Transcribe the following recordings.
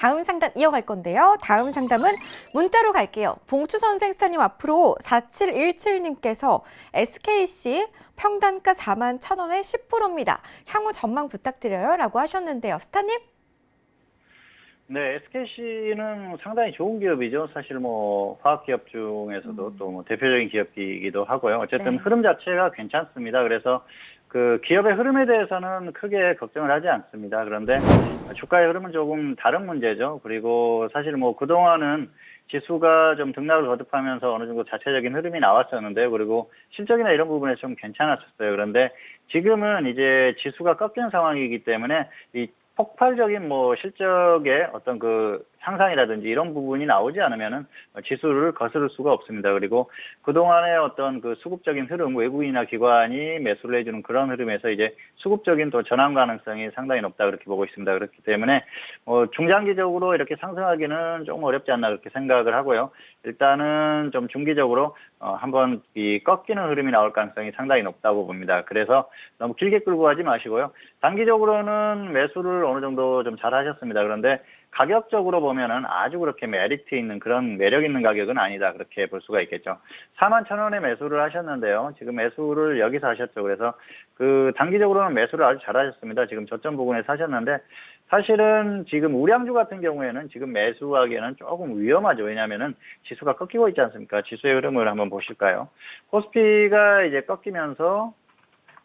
다음 상담 이어갈 건데요. 다음 상담은 문자로 갈게요. 봉추 선생 스타님 앞으로 4717님께서 SKC 평단가 4만 1,000원에 10%입니다. 향후 전망 부탁드려요. 라고 하셨는데요. 스타님? 네, SKC는 상당히 좋은 기업이죠. 사실 뭐 화학 기업 중에서도 음. 또뭐 대표적인 기업이기도 하고요. 어쨌든 네. 흐름 자체가 괜찮습니다. 그래서 그 기업의 흐름에 대해서는 크게 걱정을 하지 않습니다. 그런데 주가의 흐름은 조금 다른 문제죠. 그리고 사실 뭐 그동안은 지수가 좀 등락을 거듭하면서 어느 정도 자체적인 흐름이 나왔었는데요. 그리고 실적이나 이런 부분에 좀 괜찮았었어요. 그런데 지금은 이제 지수가 꺾이는 상황이기 때문에 이 폭발적인 뭐 실적의 어떤 그 상상이라든지 이런 부분이 나오지 않으면은 지수를 거스를 수가 없습니다. 그리고 그동안의 어떤 그 수급적인 흐름, 외국인이나 기관이 매수를 해주는 그런 흐름에서 이제 수급적인 또 전환 가능성이 상당히 높다 그렇게 보고 있습니다. 그렇기 때문에 어, 중장기적으로 이렇게 상승하기는 조금 어렵지 않나 그렇게 생각을 하고요. 일단은 좀 중기적으로 어, 한번 이 꺾이는 흐름이 나올 가능성이 상당히 높다고 봅니다. 그래서 너무 길게 끌고 가지 마시고요. 단기적으로는 매수를 어느 정도 좀 잘 하셨습니다. 그런데 가격적으로 보면은 아주 그렇게 메리트 있는 그런 매력 있는 가격은 아니다. 그렇게 볼 수가 있겠죠. 4만 천 원에 매수를 하셨는데요. 지금 매수를 여기서 하셨죠. 그래서 그 단기적으로는 매수를 아주 잘 하셨습니다. 지금 저점 부근에 사셨는데 사실은 지금 우량주 같은 경우에는 지금 매수하기에는 조금 위험하죠. 왜냐하면은 지수가 꺾이고 있지 않습니까? 지수의 흐름을 한번 보실까요? 코스피가 이제 꺾이면서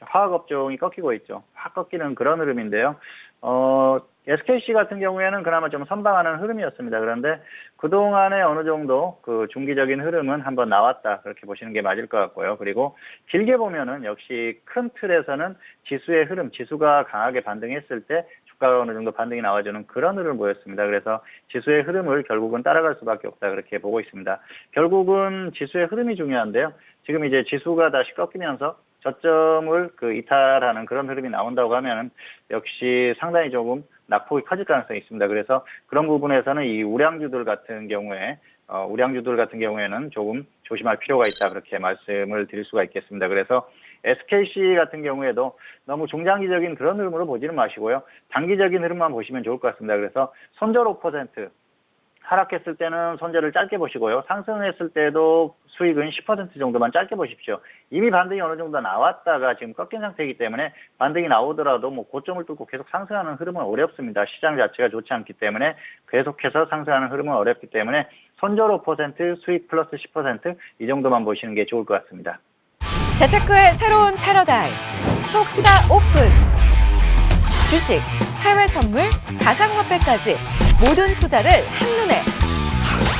화학업종이 꺾이고 있죠. 확 꺾이는 그런 흐름인데요. 어, SKC 같은 경우에는 그나마 좀 선방하는 흐름이었습니다. 그런데 그동안에 어느 정도 그 중기적인 흐름은 한번 나왔다. 그렇게 보시는 게 맞을 것 같고요. 그리고 길게 보면은 역시 큰 틀에서는 지수의 흐름, 지수가 강하게 반등했을 때 주가가 어느 정도 반등이 나와주는 그런 흐름을 보였습니다. 그래서 지수의 흐름을 결국은 따라갈 수밖에 없다. 그렇게 보고 있습니다. 결국은 지수의 흐름이 중요한데요. 지금 이제 지수가 다시 꺾이면서 저점을 그 이탈하는 그런 흐름이 나온다고 하면은 역시 상당히 조금 낙폭이 커질 가능성이 있습니다. 그래서 그런 부분에서는 이 우량주들 같은 경우에 어, 우량주들 같은 경우에는 조금 조심할 필요가 있다 그렇게 말씀을 드릴 수가 있겠습니다. 그래서 SKC 같은 경우에도 너무 중장기적인 그런 흐름으로 보지는 마시고요. 단기적인 흐름만 보시면 좋을 것 같습니다. 그래서 손절 5% 하락했을 때는 손절을 짧게 보시고요. 상승했을 때도 수익은 10% 정도만 짧게 보십시오. 이미 반등이 어느 정도 나왔다가 지금 꺾인 상태이기 때문에 반등이 나오더라도 뭐 고점을 뚫고 계속 상승하는 흐름은 어렵습니다. 시장 자체가 좋지 않기 때문에 계속해서 상승하는 흐름은 어렵기 때문에 손절 5% 수익 플러스 10%이 정도만 보시는 게 좋을 것 같습니다. 재테크의 새로운 패러다임 톡스타 오픈 주식, 해외 선물, 가상화폐까지 모든 투자를 한눈에